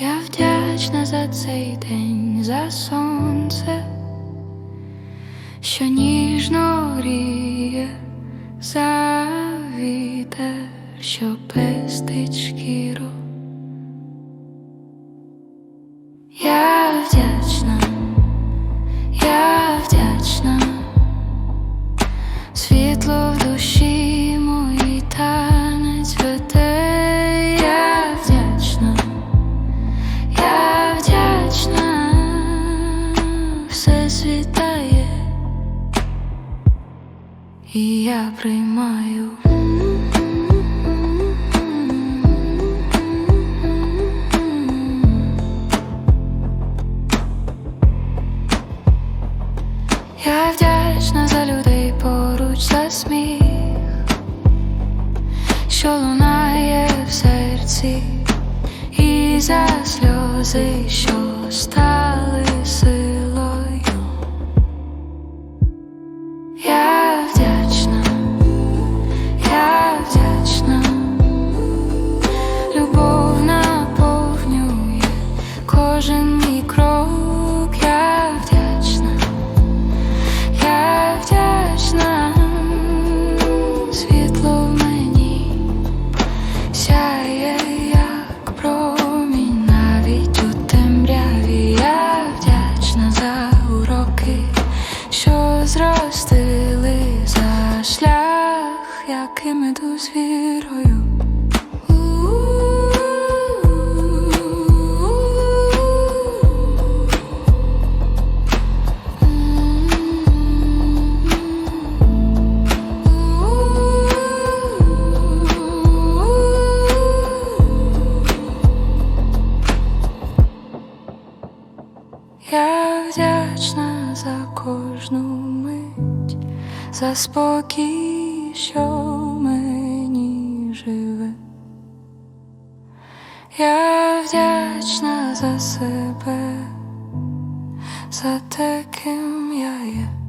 Я вдячна за цей день, за сонце, що ніжно гріє, що пестить шкіру. І я приймаю. Я вдячна за людей поруч за сміх, що лунає в серці, і за сльози, що стали силою. Я мій крок, я вдячна. Я вдячна, світло в сяє, як промінь навіть у темряві. Я вдячна за уроки, що зростили за шлях, яким іду з вірою. Я вдячна за кожну мить, за спокій, що мені живе. Я вдячна за себе, за те, ким я є.